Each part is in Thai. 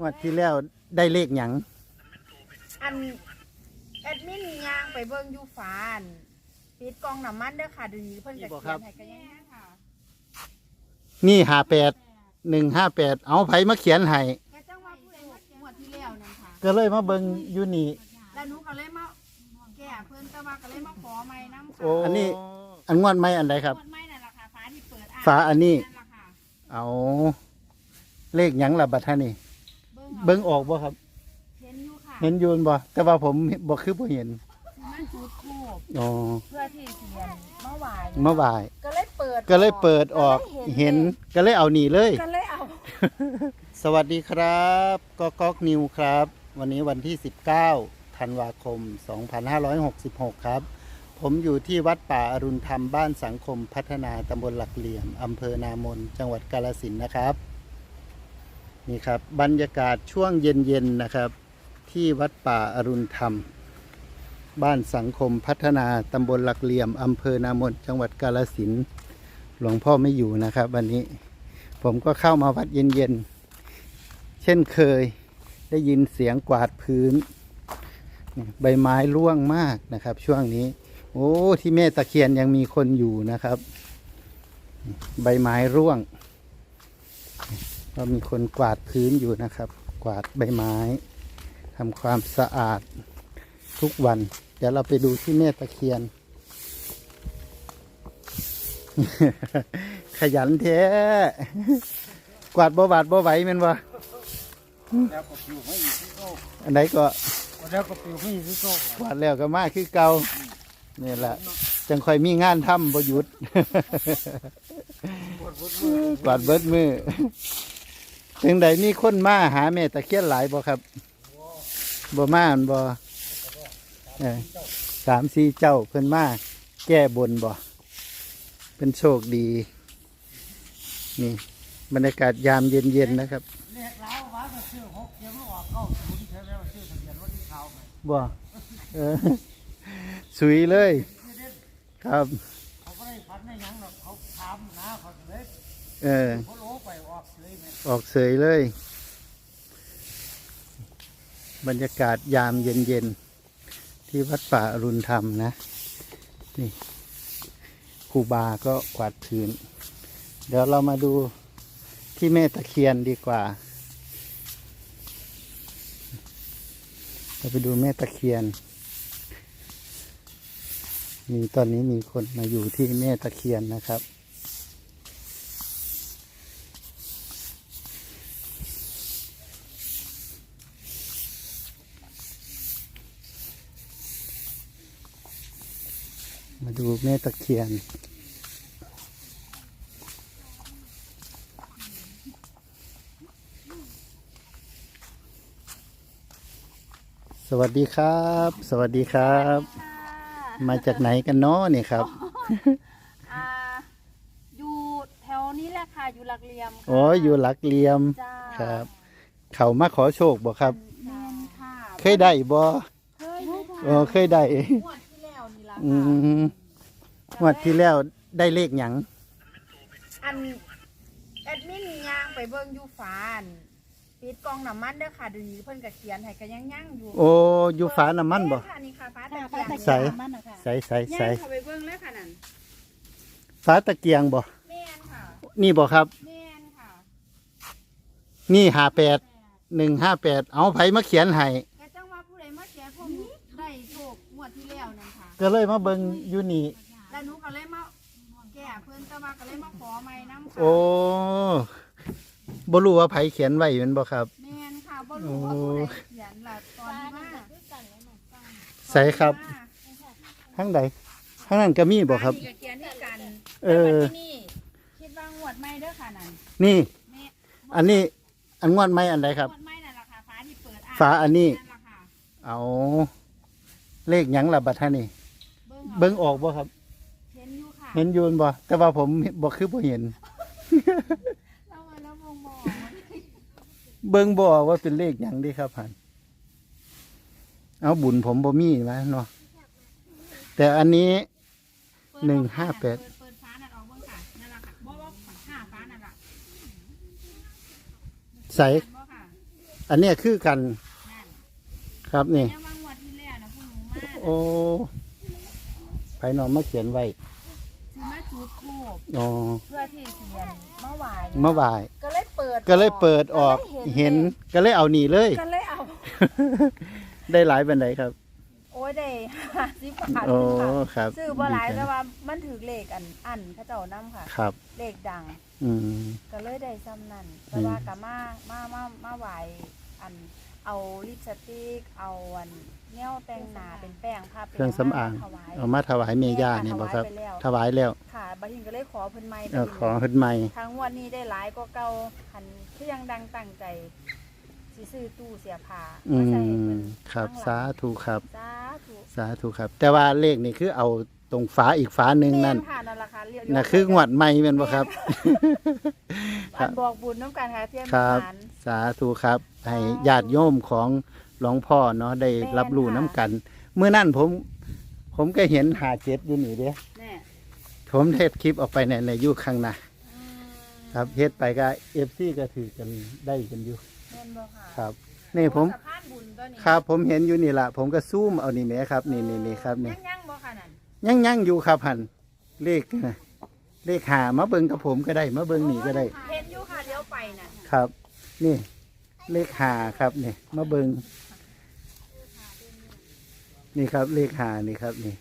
งวดที่แล้วได้เลขหยังอันแอดมินย่างไปเบิ่งอยู่ฝาอันปิดกล่องน้ำมันเด้อค่ะเดูนี้เพิ่นก็เขียนให้กันยังไงค่ะนี่หาแปดหนึ่งห้าแปดเอาไผมาเขียนให้แค่จังว่าผู้ใดมาเขียนงวดที่แล้วนั่นค่ะ ก็เลยมาเบิ่งอยู่นี่ แล้วหนูก็เลยมาแก้เพิ่นแต่ว่าก็เลยมาขอใหม่นำโอ้ค่ะอันนี้ อันงวดไม่อันใดครับ งวดใหม่นั่นล่ะค่ะฝาที่เปิดอะฝาอันนี้ นั่นล่ะค่ะเอาเลขหยังล่ะบัดท่านี่ เบิ่งเอาเบิ่งออกบ่ครับเห็นอยู่ค่ะเห็นอยูนบ่แต่ว่าผมบ่คือบ่เห็นมันจุดทูบอ๋อเพื่อที่สิเรียนเมื่อวานเมื่อวายก็เลยเปิดก็เลยเปิดออกก็ลยเห็นก็เลยเอานี่เลย ก็เลยเอาสวัสดีครับก็ก๊อกนิวครับ วันนี้วันที่ 19ธันวาคม 2566 ครับ ผมอยู่ที่วัดป่าอรุณธรรมบ้านสังคมพัฒนาตำบลหลักเหลี่ยมอำเภอนามนจังหวัดกาลสินธุ์นะครับ นี่ครับบรรยากาศช่วงเย็นๆนะครับ ที่วัดป่าอรุณธรรม บ้านสังคมพัฒนาตำบลหลักเหลี่ยมอำเภอนามนจังหวัดกาลสินหลวงพ่อไม่อยู่นะครับ วันนี้ผมก็เข้ามาวัดเย็นๆ เช่นเคยได้ยินเสียงกวาดพื้น ใบไม้ร่วงมากนะครับ ช่วงนี้ โอ้ที่แม่ตะเคียนยังมีคนอยู่นะครับ ใบไม้ร่วง ก็มีคนกวาดพื้นอยู่นะครับ กวาดใบไม้ทำความสะอาดทุกวัน เดี๋ยวเราไปดูที่แม่ตะเคียน ขยันแท้กวาดบ่บาดบ่ไหวแมันวะแล้วก็ปิวไม่อีกที่โก้อันไหนก็แล้วก็ปิวไม่อีกที่โก้กวาดแล้วก็มาคือเก่านี่แหละจังค่อยมีงานทำบ่หยุดกวาดเบิดมือ ถึงใดมีคนมาหาแม่ตะเคียนหลายบ่ครับบ่มาอันบ่เออสามสี่เจ้าเพิ่นมาแก้บนบ่เป็นโชคดี นี่บรรยากาศยามเย็นๆนะครับเรียกแล้วว่าจะชื่อหกเดี๋ยวมันออกเข้าศูนย์ใช่ไหมว่าชื่อทะเบียนรถที่เขาไหมบ่เออสุยเลยครับ เขาไม่ได้พันในยังหรอกเขาถามนะเขาเลยเออเขาโลไปอ อออกเสยเลย บรรยากาศยามเย็นๆ ที่วัดป่าอรุณธรรมนะ นี่ครูบาก็กวาดพื้น เดี๋ยวเรามาดูที่แม่ตะเคียนดีกว่า เราไปดูแม่ตะเคียน มีตอนนี้มีคนมาอยู่ที่แม่ตะเคียนนะครับ ดูแม่ตะเคียน สวัสดีครับ สวัสดีครับ มาจากไหนกันเนาะนี่ครับ อ่าอยู่แถวนี้แหละค่ะ อยู่หลักเหลี่ยมค่ะโอ้ยอยู่หลักเหลี่ยมจ้าครับ เขามาขอโชคบ่ครับ แม่นค่ะเคยได้บ่เคยอยู่ค่ะโอ้เคยได้ งวดที่แล้วนี่ล่ะอืค่ะ ม งวดที่แล้วได้เลขหยังอันแอดมินย่างไปเบิ่งอยู่ฝาอันปิดกล่องน้ำมันเด้อค่ะเดูนี้เพิ่นก็เขียนให้กันยังยังอยู่โอ้อยู่ฝาน้ำมันบ่แค่ะนี่ค่ะฟ้าตะเกียงใส่ใส่ใส่ย่าใส่งเข้าไปเบิ่งเลยค่ะนั่นฟ้าตะเกียงบ่ แม่นค่ะนี่บ่ครับ แม่นค่ะนี่หาแปดหนึ่งห้าแปดเอาไผมาเขียนให้แค่จังว่าผู้ใดมาแจกพวกหนูได้โชคงวดที่แล้วนั่นค่ะ ก็เลยมาเบิ่งอยู่นี่ แล้วหนูก็เลยมาแก้เพิ่นแต่ว่าก็เลยมาขอใหม่นำค่ะโอ้บ่รู้ว่าไผเขียนไว้แมันบ่ครับ แม่นค่ะบ่รู้ว่าผู้ใดเขียนล่ะตอนที่มาใส่ครับทั้งใดทั้งนั้นก็มีบ่ครับ นี่ก็เขียนด้วยกันเออ แต่ว่าที่นี่คิดว่างวดใหม่เด้อค่ะนั่นนี่ แม่อันนี้ อันงวดไม่อันใดครับ งวดใหม่นั่นล่ะค่ะฟ้าที่เปิดอะฟ้าอันนี้ นั่นล่ะค่ะเอาเลขหยังล่ะบัดท่านี่เบิ่งเอา เบิ่งออกบ่ครับเห็นอยู่ค่ะ เห็นอยูนบ่แต่ว่าผมบ่คือบ่เห็น เรามาแล้วมองมองเบิ่งบ่ออกว่าเป็นเลขหยังเดิครับพันเอาบุญผมบ่มีวะเนาะแต่อันนี้ หนึ่งห้าแปด เปิดฟ้านั่นออกเบิ่งค่ะนั่นล่ะค่ะบ่บ่ห้าฟ้านั่นล่ะใส่บ่ค่ะอันเนี้ยคือกันนั่นครับนี่ ยังว่างวดที่แล้วนะพวกหนูมาโอ้ไผนอนมาเขียนไว้ซื้อมาจุดทู บอ๋อเพื่อที่เขียนเมื่อวานเมื่อวาย ก็เลยเปิดก็เลยเปิดออกก็ลยเห็นก็เลยเอาหนีเลย ก็เลยเอา ได้หลายบันไดครับ โอ้ยได้ห้าสิบบาทโอ้ค่ะครับซื้อบ่หลายดีแต่จังว่ามันถือเลขอันอันเขาเจ้านำค่ะ ครับ เลขดัง อืมก็เลยได้ซ้ำนั่นแต่ว่าก็มามามามาไหวอัน เอาลิปสติก เอาอันแนวแต่งหน้าเป็นแป้งภาพเครื่องสำอาง ถวาย เอามาถวายเมย่านี่บ่ครับถวายไปแล้วถวายแล้ว ค่ะบางทีก็เลยขอเพิ่นใหม่เออขอขึ้นใหม่ ทางงวันนี้ได้หลายก็เก่าหันคือยังดังตั้งใจสิซื้อตู้เสียผ้าอืมาใส่ให้มเพิ่นครับ ข้งหลังสาธุครับ สาธุ สาธุครับ แต่ว่าเลขนี่คือเอา ตรงฝาอีกฝาหนึ่งนั่นแม่ค่ะนั่นล่ะค่ะเรียกน่ะคืองวดใหม่แม่นบ่ครับ อันบอกบุญน้ำกันค่ะเทียนครับหารสาธุครับ ให้ญาติโยมของหลวงพ่อเนาะได้รับรู้น้ำกัน เมื่อนั่นผม ผมก็เห็นหาเจ็ดอยู่นี่เด้ แน่ผมเทศคลิปออกไปในในยุคข้างหน้าอืมครับเฮ็ดไปก็เอฟซีก็ถือกันได้กันอยู่แม่นบ่ค่ะครับ นี่ผม สะพานบุญตัวนี้ครับผมเห็นอยู่นี่ละผมก็ซูมเอานี่แหมครับ นี่นี่นี่ครับนี่ ยังยังบ่ค่ะนั่น ยังยังอยู่ครับหันเลขนะเลขหามาเบิ่งกับผมก็ได้มาเบิ่งนี่ก็ได้ เห็นอยู่ค่ะเดี๋ยวไปน่ะครับ นี่ เลขหาครับนี่มาเบิ่งนี่ครับ เลขหานี่ครับนี่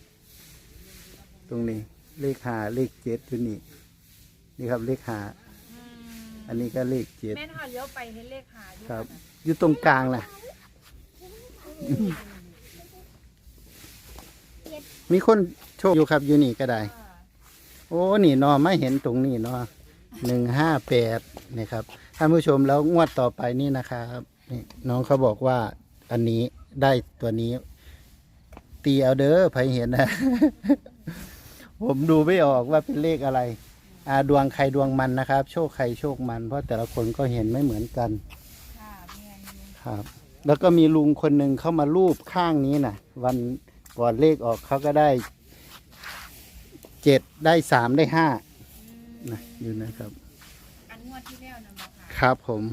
ตรงนี้ เลขหาเลขเจ็ดอยู่นี่ นี่ครับเลขหาอืมอันนี้ก็เลขเจ็ดแม่นค่ะเดี๋ยวไปเห็นเลขหาอยู่ครับน่ะอยู่ตรงกลางนะมี คนโชคอยู่ครับอยู่นี่ก็ได้อ่าโอ้นี่เนอไม่เห็นตรงนี้เนาะหนึ่งห้าแปดนี่ครับท่านผู้ชมแล้วงวดต่อไปนี่นะครับนี่น้องเขาบอกว่าอันนี้ได้ตัวนี้ ตีเอาเด้อใครเห็นนะ ผมดูไม่ออกว่าเป็นเลขอะไรอาดวงใครดวงมันนะครับ โชคใครโชคมัน เพราะแต่ละคนก็เห็นไม่เหมือนกันค่ะแม่นอยู่ครับ แล้วก็มีลุงคนหนึ่งเข้ามารูปข้างนี้นะวัน ก่อนเลขออกเขาก็ได้เจ็ดได้สามได้ห้าอืมนะอยู่นะครับ อันงวดที่แล้วนะบ่ค่ะครับผม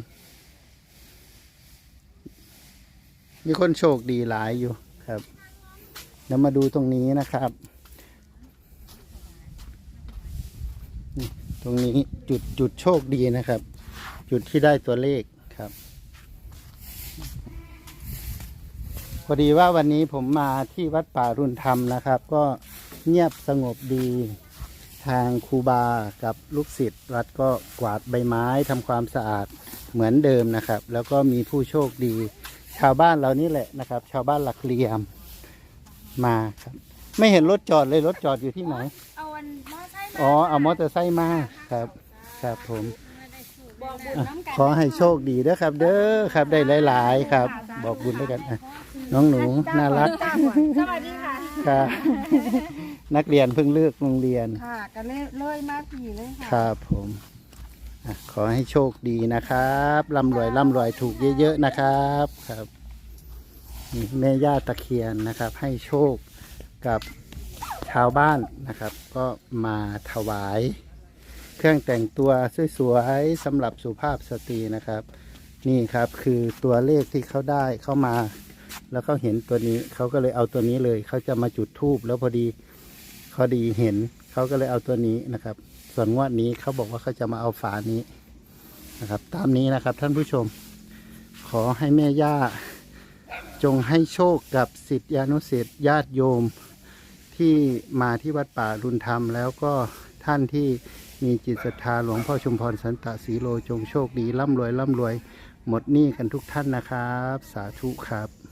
มีคนโชคดีหลายอยู่ครับเดี๋ยวมาดูตรงนี้นะครับนี่ตรงนี้จุดจุดโชคดีนะครับ จุดที่ได้ตัวเลขครับ พอดีว่าวันนี้ผมมาที่วัดป่ารุนธรรมนะครับ ก็เงียบสงบดีทางครูบากับลูกศิษย์วัดก็กวาดใบไม้ทำความสะอาดเหมือนเดิมนะครับ แล้วก็มีผู้โชคดี ชาวบ้านเรานี่แหละนะครับ ชาวบ้านหลักเหลี่ยมมาครับ ไม่เห็นรถจอดเลยรถจอดอยู่ที่ไหน เอาอันมอไซค์มาอ๋อเอามอเตอร์ไซค์มาครับ ครับผมบอกบุญอะน้ำกันขอให้โชคดีเด้อครับ เด้อครับได้หลาย ๆ ครับ บอกบุญด้วยกันอะ น้องหนูน่ารัก สวัสดีค่ะครับนักเรียนเพิ่งเลือกโรงเรียน ค่ะก็เลยเลยมาผีเลยค่ะครับผมอะขอให้โชคดีนะครับร่ำรวยร่ำรวยถูกเยอะ ๆ นะครับครับนี่แม่ย่าตะเคียนนะครับ ให้โชคกับชาวบ้านนะครับ ก็มาถวาย เครื่องแต่งตัวสวยๆสำหรับสุภาพสตรีนะครับ นี่ครับคือตัวเลขที่เขาได้เข้ามา แล้วเขาเห็นตัวนี้เขาก็เลยเอาตัวนี้เลยเขาจะมาจุดธูปแล้วพอดีเขาดีเห็นเขาก็เลยเอาตัวนี้นะครับ ส่วนงวดนี้เขาบอกว่าเขาจะมาเอาฝานี้นะครับ ตามนี้นะครับท่านผู้ชม ขอให้แม่ย่า จงให้โชคกับสิทธิานุสิทธิญาติโยมที่มาที่วัดป่ารุนธรรม แล้วก็ท่านที่มีจิตศรัทธาหลวงพ่อชุมพรสันตสีโลจงโชคดีร่ำรวยร่ำรวย หมดหนี้กันทุกท่านนะครับ สาธุครับ